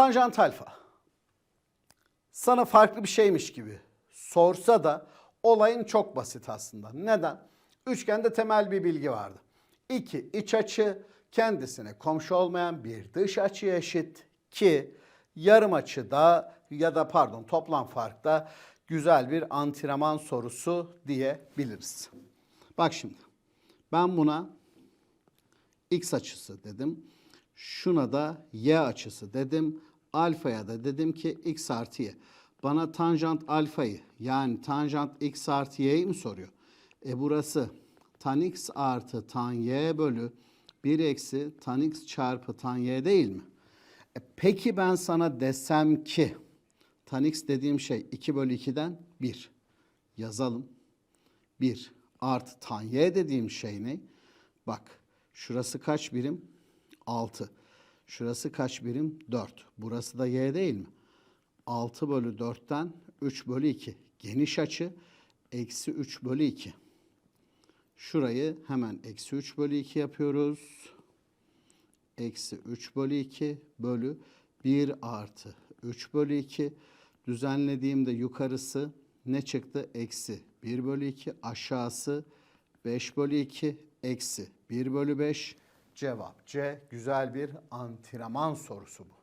Tanjant alfa. Sana farklı bir şeymiş gibi sorsa da olayın çok basit aslında. Neden? Üçgende temel bir bilgi vardı. İki iç açı kendisine komşu olmayan bir dış açıya eşit ki yarım açıda ya da pardon toplam farkta güzel bir antrenman sorusu diyebiliriz. Bak şimdi ben buna x açısı dedim. Şuna da y açısı dedim. Alfaya da dedim ki x artı y. Bana tanjant alfayı yani tanjant x artı y'yi mi soruyor? E burası tan x artı tan y bölü 1 eksi tan x çarpı tan y değil mi? E peki ben sana desem ki tan x dediğim şey 2 bölü 2'den 1. Yazalım. 1 artı tan y dediğim şey ne? Bak şurası kaç birim? 6. Şurası kaç birim? 4. Burası da y değil mi? 6 bölü 4'ten 3 bölü 2. Geniş açı eksi 3 bölü 2. Şurayı hemen eksi 3 bölü 2 yapıyoruz. Eksi 3 bölü 2 bölü 1 artı 3 bölü 2. Düzenlediğimde yukarısı ne çıktı? Eksi 1 bölü 2 aşağısı 5 bölü 2 eksi 1 bölü 5 cevap C. Güzel bir antrenman sorusu bu.